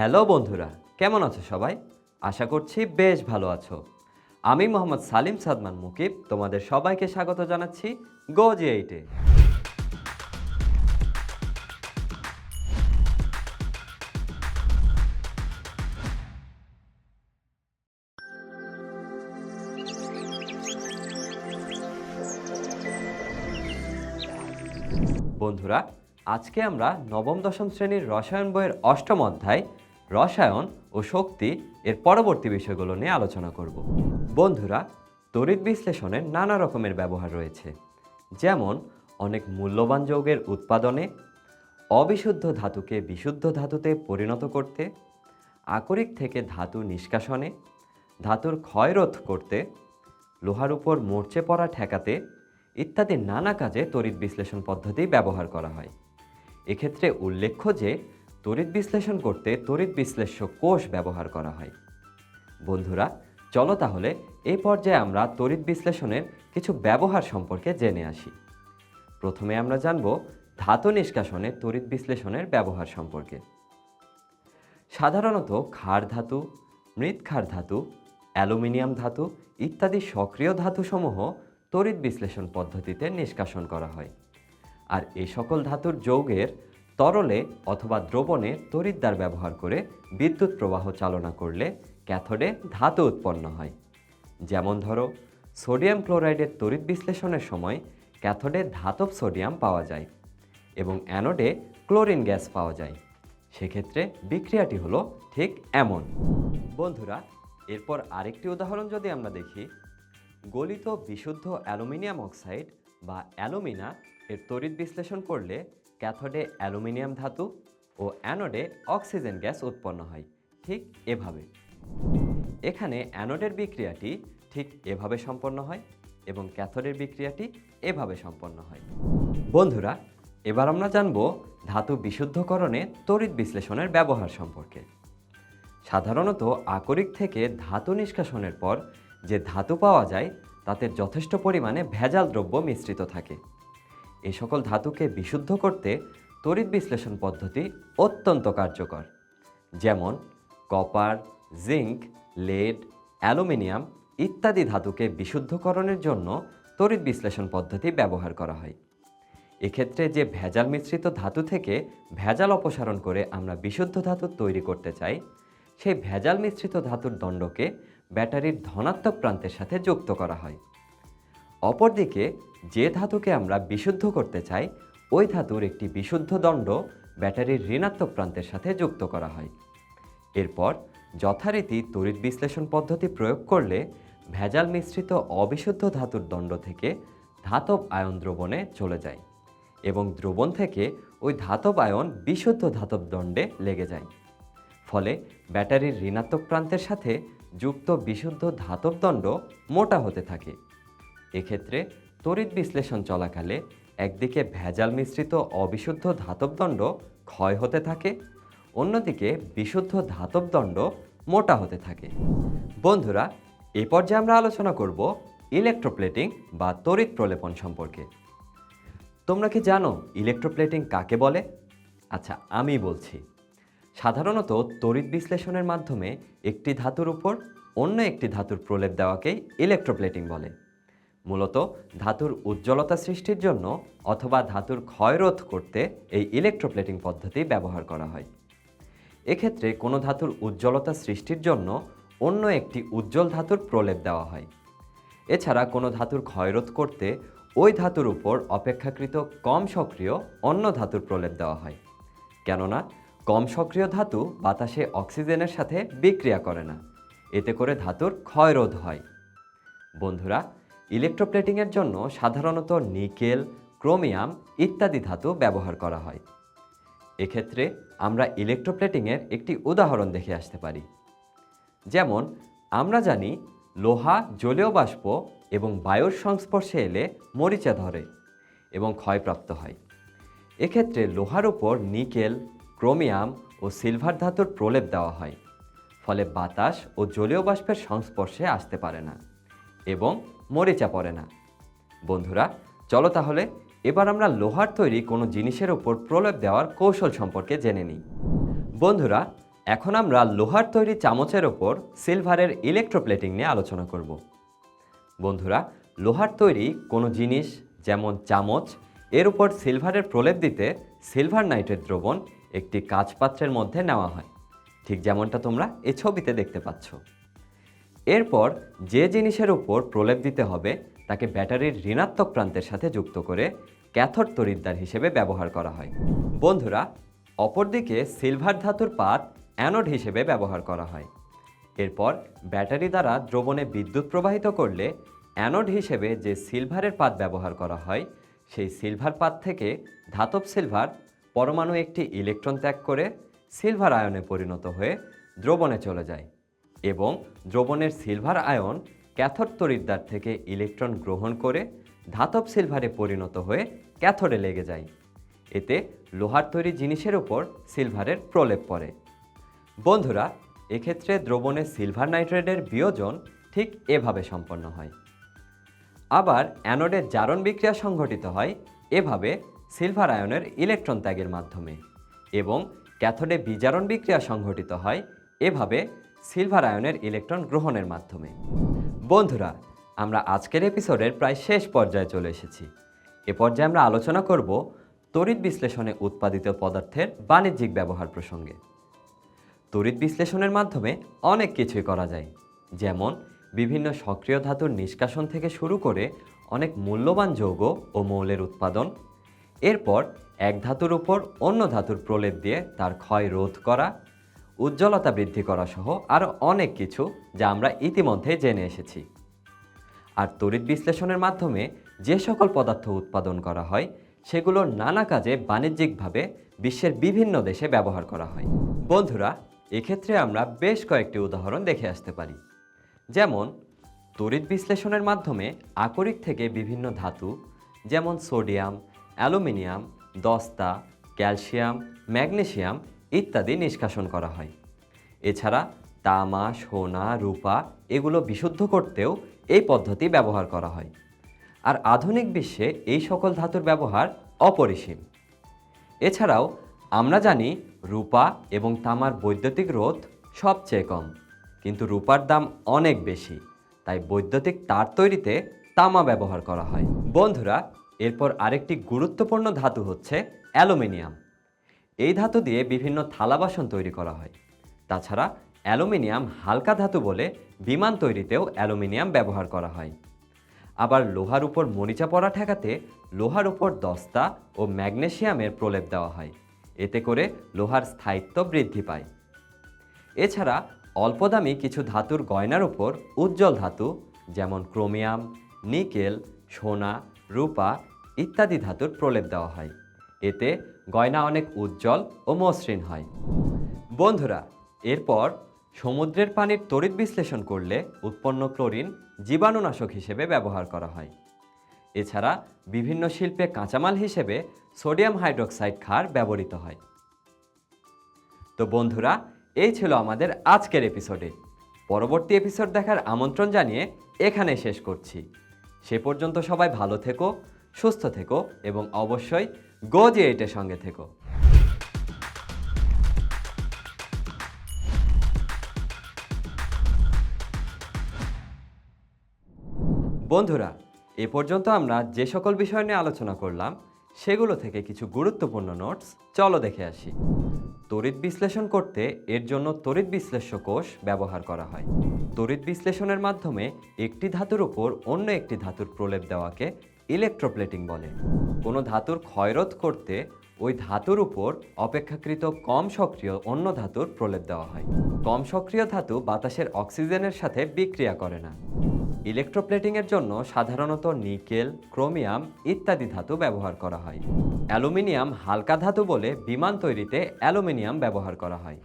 Hello বন্ধুরা, কেমন আছো সবাই? আশা করছি বেশ ভালো আছো। আমি মোহাম্মদ সালিম সাদমান মুকিব, তোমাদের সবাইকে স্বাগত জানাচ্ছি গো জি এইটে বন্ধুরা, আজকে আমরা নবম দশম শ্রেণির রসায়ন বইয়ের অষ্টম অধ্যায় রসায়ন ও শক্তি এর পরবর্তী বিষয়গুলো নিয়ে আলোচনা করব। বন্ধুরা, তড়িৎ বিশ্লেষণের নানা রকমের ব্যবহার রয়েছে। যেমন, অনেক মূল্যবান যৌগের উৎপাদনে, অবিশুদ্ধ ধাতুকে বিশুদ্ধ ধাতুতে পরিণত করতে, আকরিক থেকে ধাতু নিষ্কাশনে, ধাতুর ক্ষয়রোধ করতে, লোহার উপর মরচে পড়া ঠেকাতে ইত্যাদি নানা কাজে তড়িৎ বিশ্লেষণ পদ্ধতি ব্যবহার করা হয়। এক্ষেত্রে উল্লেখ্য যে তড়িৎ বিশ্লেষণ করতে তড়িৎ বিশ্লেষ্য কোষ ব্যবহার করা হয়। বন্ধুরা, চলো তাহলে এই পর্যায়ে আমরা তড়িৎ বিশ্লেষণের কিছু ব্যবহার সম্পর্কে জেনে আসি। প্রথমে আমরা জানব ধাতু নিষ্কাশনে তড়িৎ বিশ্লেষণের ব্যবহার সম্পর্কে। সাধারণত ক্ষার ধাতু মৃৎক্ষার ধাতু, অ্যালুমিনিয়াম ধাতু ইত্যাদি সক্রিয় ধাতুসমূহ তড়িৎ বিশ্লেষণ পদ্ধতিতে নিষ্কাশন করা হয়। আর এই সকল ধাতুর যৌগের তরলে অথবা দ্রবণে তড়িৎদ্বার ব্যবহার করে বিদ্যুৎ প্রবাহ চালনা করলে ক্যাথোডে ধাতু উৎপন্ন হয়। যেমন ধরো, সোডিয়াম ক্লোরাইডের তড়িৎ বিশ্লেষণের সময় ক্যাথোডে ধাতব সোডিয়াম পাওয়া যায় এবং অ্যানোডে ক্লোরিন গ্যাস পাওয়া যায়। সেক্ষেত্রে বিক্রিয়াটি হলো ঠিক এমন। বন্ধুরা, এরপর আরেকটি উদাহরণ যদি আমরা দেখি, গলিত বিশুদ্ধ অ্যালুমিনিয়াম অক্সাইড বা অ্যালুমিনা এর তড়িৎ বিশ্লেষণ করলে ক্যাথোডে অ্যালুমিনিয়াম ধাতু ও অ্যানোডে অক্সিজেন গ্যাস উৎপন্ন হয়, ঠিক এভাবে। এখানে অ্যানোডের বিক্রিয়াটি ঠিক এভাবে সম্পন্ন হয় এবং ক্যাথোডের বিক্রিয়াটি এভাবে সম্পন্ন হয়। বন্ধুরা, এবার আমরা জানব ধাতু বিশুদ্ধকরণে তড়িৎ বিশ্লেষণের ব্যবহার সম্পর্কে। সাধারণত আকরিক থেকে ধাতু নিষ্কাশনের পর যে ধাতু পাওয়া যায়, তাতে যথেষ্ট পরিমাণে ভেজাল দ্রব্য মিশ্রিত থাকে। এই সকল ধাতুকে বিশুদ্ধ করতে তড়িৎ বিশ্লেষণ পদ্ধতি অত্যন্ত কার্যকর। যেমন কপার, জিঙ্ক, লেড, অ্যালুমিনিয়াম ইত্যাদি ধাতুকে বিশুদ্ধকরণের জন্য তড়িৎ বিশ্লেষণ পদ্ধতি ব্যবহার করা হয়। এক্ষেত্রে যে ভেজাল মিশ্রিত ধাতু থেকে ভেজাল অপসারণ করে আমরা বিশুদ্ধ ধাতু তৈরি করতে চাই, সেই ভেজাল মিশ্রিত ধাতুর দণ্ডকে ব্যাটারির ধনাত্মক প্রান্তের সাথে যুক্ত করা হয়। অপরদিকে, যে ধাতুকে আমরা বিশুদ্ধ করতে চাই, ওই ধাতুর একটি বিশুদ্ধ দণ্ড ব্যাটারির ঋণাত্মক প্রান্তের সাথে যুক্ত করা হয়। এরপর যথারীতি তড়িৎ বিশ্লেষণ পদ্ধতি প্রয়োগ করলে ভেজাল মিশ্রিত অবিশুদ্ধ ধাতুর দণ্ড থেকে ধাতব আয়ন দ্রবণে চলে যায় এবং দ্রবণ থেকে ওই ধাতব আয়ন বিশুদ্ধ ধাতব দণ্ডে লেগে যায়। ফলে ব্যাটারির ঋণাত্মক প্রান্তের সাথে যুক্ত বিশুদ্ধ ধাতব দণ্ড মোটা হতে থাকে। এক্ষেত্রে তড়িৎ বিশ্লেষণ চলাকালে একদিকে ভেজাল মিশ্রিত অবিশুদ্ধ ধাতব দণ্ড ক্ষয় হতে থাকে, অন্যদিকে বিশুদ্ধ ধাতব দণ্ড মোটা হতে থাকে। বন্ধুরা এই পর্যায়ে আমরা আলোচনা করব ইলেকট্রোপ্লেটিং বা তড়িৎ প্রলেপন সম্পর্কে। তোমরা কি জানো ইলেকট্রোপ্লেটিং কাকে বলে? আচ্ছা আমি বলছি। সাধারণত তড়িৎ বিশ্লেষণের মাধ্যমে একটি ধাতুর উপর অন্য একটি ধাতুর প্রলেপ দেওয়াকেই ইলেকট্রোপ্লেটিং বলে। মূলত ধাতুর উজ্জ্বলতা সৃষ্টির জন্য অথবা ধাতুর ক্ষয়রোধ করতে এই ইলেকট্রোপ্লেটিং পদ্ধতি ব্যবহার করা হয়। এক্ষেত্রে কোনো ধাতুর উজ্জ্বলতা সৃষ্টির জন্য অন্য একটি উজ্জ্বল ধাতুর প্রলেপ দেওয়া হয়। এছাড়া কোনো ধাতুর ক্ষয়রোধ করতে ওই ধাতুর উপর অপেক্ষাকৃত কম সক্রিয় অন্য ধাতুর প্রলেপ দেওয়া হয়। কেননা কম সক্রিয় ধাতু বাতাসে অক্সিজেনের সাথে বিক্রিয়া করে না। এতে করে ধাতুর ক্ষয়রোধ হয়। বন্ধুরা ইলেকট্রোপ্লেটিংয়ের জন্য সাধারণত নিকেল, ক্রোমিয়াম ইত্যাদি ধাতু ব্যবহার করা হয়। এক্ষেত্রে আমরা ইলেকট্রোপ্লেটিংয়ের একটি উদাহরণ দেখে আসতে পারি। যেমন, আমরা জানি লোহা জলীয় বাষ্প এবং বায়ুর সংস্পর্শে এলে মরিচা ধরে এবং ক্ষয়প্রাপ্ত হয়। এক্ষেত্রে লোহার উপর নিকেল, ক্রোমিয়াম ও সিলভার ধাতুর প্রলেপ দেওয়া হয়, ফলে বাতাস ও জলীয় বাষ্পের সংস্পর্শে আসতে পারে না। এবং মরিচা পড়ে না। বন্ধুরা, চলো তাহলে এবার আমরা লোহার তৈরি কোনো জিনিসের ওপর প্রলেপ দেওয়ার কৌশল সম্পর্কে জেনে নিই। বন্ধুরা, এখন আমরা লোহার তৈরি চামচের ওপর সিলভারের ইলেকট্রোপ্লেটিং নিয়ে আলোচনা করব। বন্ধুরা, লোহার তৈরি কোনো জিনিস যেমন চামচ, এর উপর সিলভারের প্রলেপ দিতে সিলভার নাইট্রেট দ্রবণ একটি কাঁচ পাত্রের মধ্যে নেওয়া হয়। ঠিক যেমনটা তোমরা এ ছবিতে দেখতে পাচ্ছ। এরপর যে জিনিসের উপর প্রলেপ দিতে হবে, তাকে ব্যাটারির ঋণাত্মক প্রান্তের সাথে যুক্ত করে ক্যাথর তড়িৎদ্বার হিসেবে ব্যবহার করা হয়। বন্ধুরা, অপরদিকে সিলভার ধাতুর পাত অ্যানোড হিসেবে ব্যবহার করা হয়। এরপর ব্যাটারি দ্বারা দ্রবণে বিদ্যুৎ প্রবাহিত করলে অ্যানোড হিসেবে যে সিলভারের পাত ব্যবহার করা হয়, সেই সিলভার পাত থেকে ধাতব সিলভার পরমাণু একটি ইলেকট্রন ত্যাগ করে সিলভার আয়নে পরিণত হয়ে দ্রবণে চলে যায়। এবং দ্রবণের সিলভার আয়ন ক্যাথোড তড়িৎদ্বার থেকে ইলেকট্রন গ্রহণ করে ধাতব সিলভারে পরিণত হয়ে ক্যাথোডে লেগে যায়। এতে লোহার তৈরি জিনিসের উপর সিলভারের প্রলেপ পড়ে। বন্ধুরা, এক্ষেত্রে দ্রবণে সিলভার নাইট্রেটের বিয়োজন ঠিক এভাবে সম্পন্ন হয়। আবার অ্যানোডের জারণ বিক্রিয়া সংঘটিত হয় এভাবে সিলভার আয়নের ইলেকট্রন ত্যাগের মাধ্যমে এবং ক্যাথোডে বিজারণ বিক্রিয়া সংঘটিত হয় এভাবে সিলভার আয়নের ইলেকট্রন গ্রহণের মাধ্যমে। বন্ধুরা, আমরা আজকের এপিসোডের প্রায় শেষ পর্যায়ে চলে এসেছি। এ পর্যায়ে আমরা আলোচনা করব তড়িৎ বিশ্লেষণে উৎপাদিত পদার্থের বাণিজ্যিক ব্যবহার প্রসঙ্গে। তড়িৎ বিশ্লেষণের মাধ্যমে অনেক কিছুই করা যায়। যেমন, বিভিন্ন সক্রিয় ধাতুর নিষ্কাশন থেকে শুরু করে অনেক মূল্যবান যৌগ ও মৌলের উৎপাদন। এরপর, এক ধাতুর উপর অন্য ধাতুর প্রলেপ দিয়ে তার ক্ষয় রোধ করা উজ্জ্বলতা বৃদ্ধি করা সহ আরও অনেক কিছু যা আমরা ইতিমধ্যে জেনে এসেছি। আর তড়িৎ বিশ্লেষণের মাধ্যমে যে সকল পদার্থ উৎপাদন করা হয়, সেগুলো নানা কাজে বাণিজ্যিকভাবে বিশ্বের বিভিন্ন দেশে ব্যবহার করা হয়। বন্ধুরা, এক্ষেত্রে আমরা বেশ কয়েকটি উদাহরণ দেখে আসতে পারি। যেমন, তড়িৎ বিশ্লেষণের মাধ্যমে আকরিক থেকে বিভিন্ন ধাতু, যেমন সোডিয়াম, অ্যালুমিনিয়াম, দস্তা, ক্যালসিয়াম, ম্যাগনেসিয়াম ইত্যাদি নিষ্কাশন করা হয়। এছাড়া তামা, সোনা, রূপা এগুলো বিশুদ্ধ করতেও এই পদ্ধতি ব্যবহার করা হয়। আর আধুনিক বিশ্বে এই সকল ধাতুর ব্যবহার অপরিসীম। এছাড়াও আমরা জানি রূপা এবং তামার বৈদ্যুতিক রোধ সবচেয়ে কম, কিন্তু রূপার দাম অনেক বেশি, তাই বৈদ্যুতিক তার তৈরিতে তামা ব্যবহার করা হয়। বন্ধুরা, এরপর আরেকটি গুরুত্বপূর্ণ ধাতু হচ্ছে অ্যালুমিনিয়াম। এই ধাতু দিয়ে বিভিন্ন থালা বাসন তৈরি করা হয়। তাছাড়া অ্যালুমিনিয়াম হালকা ধাতু বলে বিমান তৈরিতেও অ্যালুমিনিয়াম ব্যবহার করা হয়। আবার লোহার উপর মরিচা পড়া ঠেকাতে লোহার উপর দস্তা ও ম্যাগনেশিয়ামের প্রলেপ দেওয়া হয়। এতে করে লোহার স্থায়িত্ব বৃদ্ধি পায়। এছাড়া অল্প দামি কিছু ধাতুর গয়নার উপর উজ্জ্বল ধাতু যেমন ক্রোমিয়াম, নিকেল, সোনা, রূপা ইত্যাদি ধাতুর প্রলেপ দেওয়া হয়। এতে গয়না অনেক উজ্জ্বল ও মসৃণ হয়। বন্ধুরা, এরপর সমুদ্রের পানির তড়িৎ বিশ্লেষণ করলে উৎপন্ন ক্লোরিন জীবাণুনাশক হিসেবে ব্যবহার করা হয়। এছাড়া বিভিন্ন শিল্পে কাঁচামাল হিসেবে সোডিয়াম হাইড্রোক্সাইড ক্ষার ব্যবহৃত হয়। তো বন্ধুরা, এই ছিল আমাদের আজকের এপিসোডে। পরবর্তী এপিসোড দেখার আমন্ত্রণ জানিয়ে এখানে শেষ করছি। সে পর্যন্ত সবাই ভালো থেকো, সুস্থ থেকো এবং অবশ্যই গোজি এইটের সঙ্গে থেকো। বন্ধুরা, এ পর্যন্ত আমরা যে সকল বিষয় নিয়ে আলোচনা করলাম, সেগুলো থেকে কিছু গুরুত্বপূর্ণ নোটস, চলো দেখে আসি। তড়িৎ বিশ্লেষণ করতে এর জন্য তড়িৎ বিশ্লেষ্য কোষ ব্যবহার করা হয়। তড়িৎ বিশ্লেষণের মাধ্যমে একটি ধাতুর উপর অন্য একটি ধাতুর প্রলেপ দেওয়াকে ইলেকট্রোপ্লেটিং বলে। কোনো ধাতুর ক্ষয়রোধ করতে ওই ধাতুর উপর অপেক্ষাকৃত কম সক্রিয় অন্য ধাতুর প্রলেপ দেওয়া হয়। কম সক্রিয় ধাতু বাতাসের অক্সিজেনের সাথে বিক্রিয়া করে না। ইলেকট্রোপ্লেটিংয়ের জন্য সাধারণত নিকেল, ক্রোমিয়াম ইত্যাদি ধাতু ব্যবহার করা হয়। অ্যালুমিনিয়াম হালকা ধাতু বলে বিমান তৈরিতে অ্যালুমিনিয়াম ব্যবহার করা হয়।